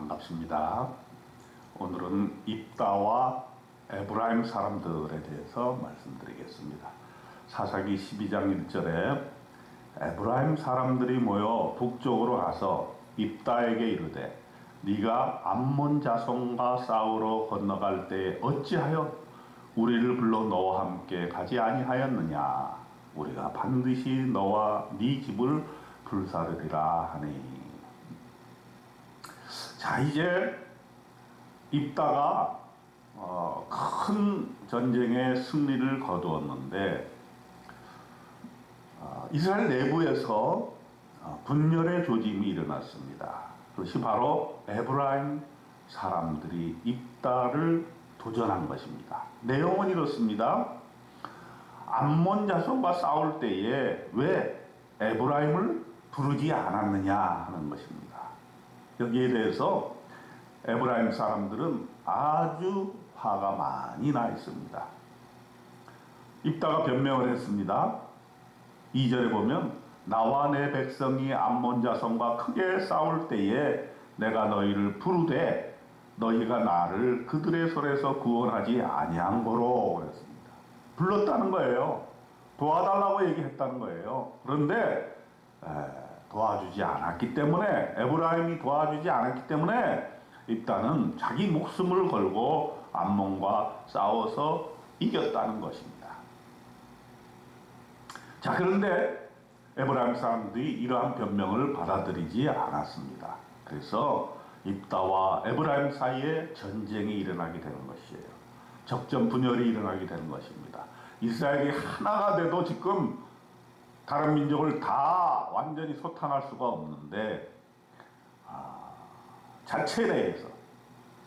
반갑습니다. 오늘은 입다와 에브라임 사람들에 대해서 말씀드리겠습니다. 사사기 12장 1절에 에브라임 사람들이 모여 북쪽으로 가서 입다에게 이르되 네가 암몬 자손과 싸우러 건너갈 때 어찌하여 우리를 불러 너와 함께 가지 아니하였느냐 우리가 반드시 너와 네 집을 불사르리라 하니 자 이제 입다가 어, 큰 전쟁의 승리를 거두었는데 어, 이스라엘 내부에서 어, 분열의 조짐이 일어났습니다. 그것이 바로 에브라임 사람들이 입다를 도전한 것입니다. 내용은 이렇습니다. 암몬 자손과 싸울 때에 왜 에브라임을 부르지 않았느냐 하는 것입니다. 여기에 대해서 에브라임 사람들은 아주 화가 많이 나 있습니다. 입다가 변명을 했습니다. 2절에 보면 나와 내 백성이 암몬 자손과 크게 싸울 때에 내가 너희를 부르되 너희가 나를 그들의 손에서 구원하지 아니한 거로 그랬습니다. 불렀다는 거예요. 도와달라고 얘기했다는 거예요. 그런데 에, 도와주지 않았기 때문에 에브라임이 도와주지 않았기 때문에 입다는 자기 목숨을 걸고 암몬과 싸워서 이겼다는 것입니다. 자 그런데 에브라임 사람들이 이러한 변명을 받아들이지 않았습니다. 그래서 입다와 에브라임 사이에 전쟁이 일어나게 되는 것이에요. 적전 분열이 일어나게 되는 것입니다. 이스라엘이 하나가 돼도 지금 다른 민족을 다 완전히 소탕할 수가 없는데 아, 자체 내에서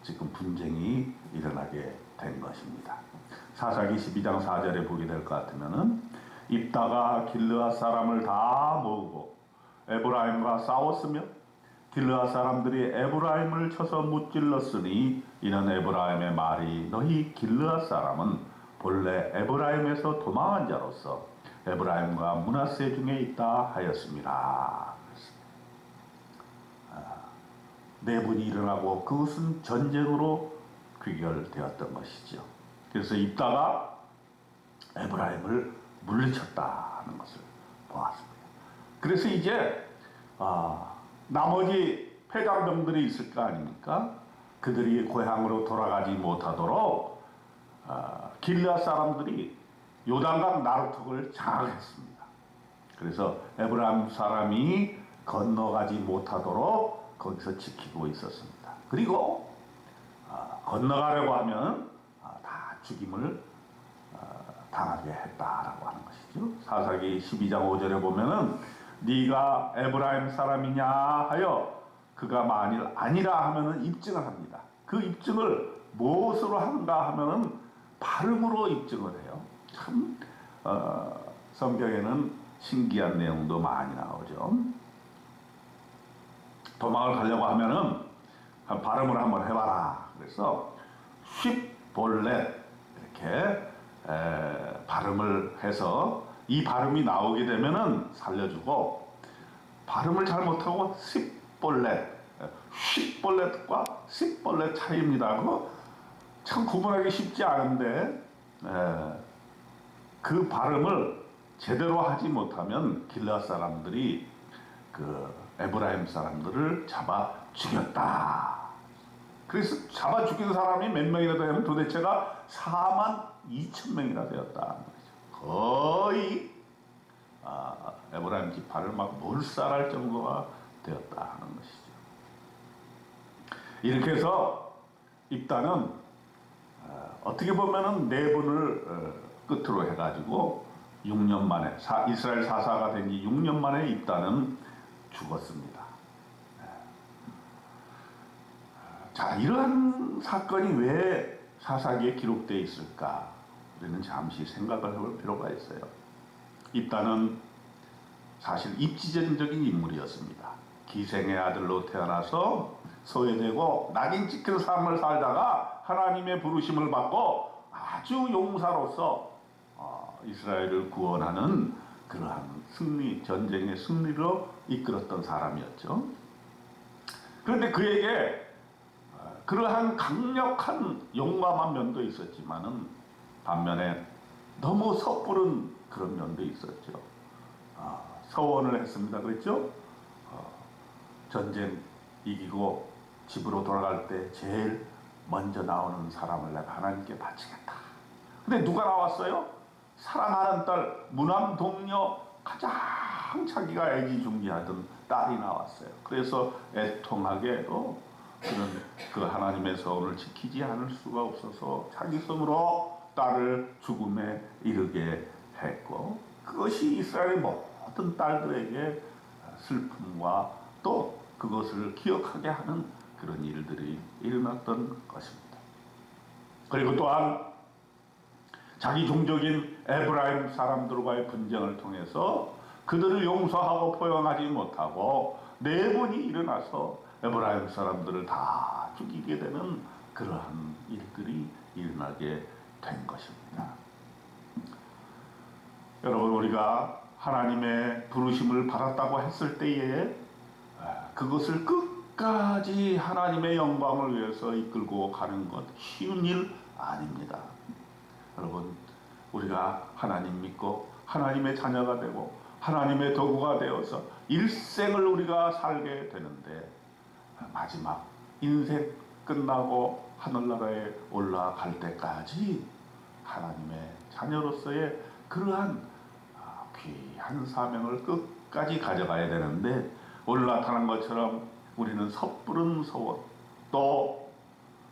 지금 분쟁이 일어나게 된 것입니다. 사사기 12장 4절에 보게 될 것 같으면은 입다가 길르아 사람을 다 모으고 에브라임과 싸웠으며 길르아 사람들이 에브라임을 쳐서 무찔렀으니 이는 에브라임의 말이 너희 길르아 사람은 본래 에브라임에서 도망한 자로서 에브라임과 문하세 중에 있다 하였습니다. 내분이 일어나고 그것은 전쟁으로 귀결되었던 것이죠. 그래서 입다가 에브라임을 물리쳤다는 것을 보았습니다. 그래서 이제 아, 나머지 패장병들이 있을 거 아닙니까? 그들이 고향으로 돌아가지 못하도록 아, 길라 사람들이 요단강 나루턱을 장악했습니다. 그래서 에브라임 사람이 건너가지 못하도록 거기서 지키고 있었습니다. 그리고 아, 건너가려고 하면 아, 다 죽임을 당하게 했다라고 하는 것이죠. 사사기 12장 5절에 보면은 네가 에브라임 사람이냐 하여 그가 만일 아니라 하면은 입증을 합니다. 그 입증을 무엇으로 하는가 하면은 발음으로 입증을 해요. 참 어, 성경에는 신기한 내용도 많이 나오죠. 도망을 가려고 하면은 발음을 한번 해봐라. 그래서 쉽볼렛 이렇게 에, 발음을 해서 이 발음이 나오게 되면은 살려주고 발음을 잘 못하고 십볼렛 십볼렛과 십볼렛 차이입니다. 그참 구분하기 쉽지 않은데 에, 그 발음을 제대로 하지 못하면 길라 사람들이 그 에브라임 사람들을 잡아 죽였다. 그래서 잡아 죽인 사람이 몇 명이나 되면 도대체가 4만 2천 명이나 되었다. 거의 아, 에브라임 지파를 막 몰살할 정도가 되었다 하는 것이죠. 이렇게 해서 입단은 어, 어떻게 보면은 내분을 어, 끝으로 해가지고 6년 만에 사, 이스라엘 사사가 된 지 6년 만에 입단은 죽었습니다. 네. 자, 이러한 사건이 왜 사사기에 기록되어 있을까? 우리는 잠시 생각을 해볼 필요가 있어요. 입다는 사실 입지전적인 인물이었습니다. 기생의 아들로 태어나서 소외되고 낙인 찍힌 삶을 살다가 하나님의 부르심을 받고 아주 용사로서 어, 이스라엘을 구원하는 그러한 승리, 전쟁의 승리로 이끌었던 사람이었죠. 그런데 그에게 그러한 강력한 용감한 면도 있었지만은 반면에 너무 섣부른 그런 면도 있었죠. 아, 서원을 했습니다. 그랬죠? 어, 전쟁 이기고 집으로 돌아갈 때 제일 먼저 나오는 사람을 내가 하나님께 바치겠다. 근데 누가 나왔어요? 사랑하는 딸 무남 동료 가장 자기가 애지중지하던 딸이 나왔어요. 그래서 애통하게도 그는 그 하나님의 서원을 지키지 않을 수가 없어서 자기 손으로 딸을 죽음에 이르게 했고 그것이 이스라엘의 모든 딸들에게 슬픔과 또 그것을 기억하게 하는 그런 일들이 일어났던 것입니다. 그리고 또한 자기 종족인 에브라임 사람들과의 분쟁을 통해서 그들을 용서하고 포용하지 못하고 내분이 일어나서 에브라임 사람들을 다 죽이게 되는 그러한 일들이 일어나게 된 것입니다. 여러분 우리가 하나님의 부르심을 받았다고 했을 때에 아, 그것을 끝까지 하나님의 영광을 위해서 이끌고 가는 것 쉬운 일 아닙니다. 여러분 우리가 하나님 믿고 하나님의 자녀가 되고 하나님의 도구가 되어서 일생을 우리가 살게 되는데 마지막 인생 끝나고 하늘나라에 올라갈 때까지 하나님의 자녀로서의 그러한 아, 귀한 사명을 끝까지 가져가야 되는데 오늘 나타난 것처럼 우리는 섣부른 소원 또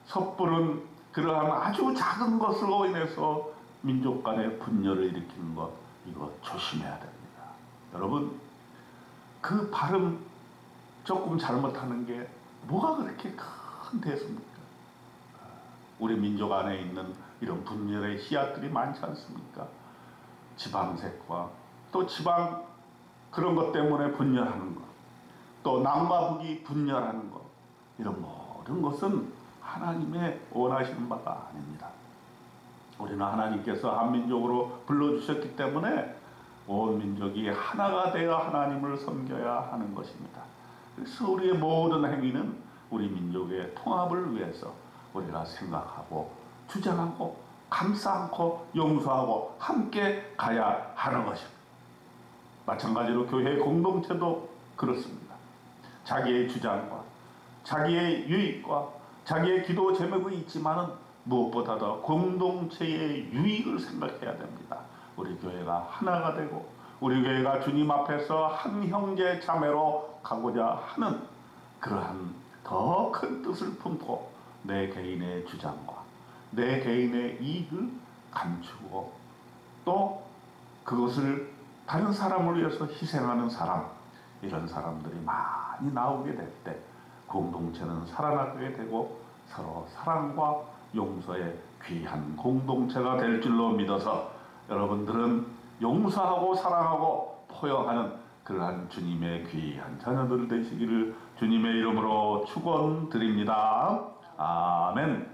섣부른 그러한 아주 작은 것으로 인해서 민족 간의 분열을 일으키는 것 이거 조심해야 됩니다. 여러분 그 발음 조금 잘못하는 게 뭐가 그렇게 큰 대수입니까? 우리 민족 안에 있는 이런 분열의 씨앗들이 많지 않습니까? 지방색과 또 지방 그런 것 때문에 분열하는 것, 또 남과 북이 분열하는 것, 이런 모든 것은 하나님의 원하시는 바가 아닙니다. 우리는 하나님께서 한민족으로 불러주셨기 때문에 온 민족이 하나가 되어 하나님을 섬겨야 하는 것입니다. 그래서 우리의 모든 행위는 우리 민족의 통합을 위해서 우리가 생각하고 주장하고 감싸 안고 용서하고 함께 가야 하는 것입니다. 마찬가지로 교회 공동체도 그렇습니다. 자기의 주장과 자기의 유익과 자기의 기도 제목이 있지만은 무엇보다도 공동체의 유익을 생각해야 됩니다. 우리 교회가 하나가 되고 우리 교회가 주님 앞에서 한 형제 자매로 가고자 하는 그러한 더 큰 뜻을 품고 내 개인의 주장과 내 개인의 이익을 감추고 또 그것을 다른 사람을 위해서 희생하는 사람 이런 사람들이 많이 나오게 될 때 공동체는 살아나게 되고 서로 사랑과 용서의 귀한 공동체가 될 줄로 믿어서 여러분들은 용서하고 사랑하고 포용하는 그러한 주님의 귀한 자녀들 되시기를 주님의 이름으로 축원드립니다. 아멘.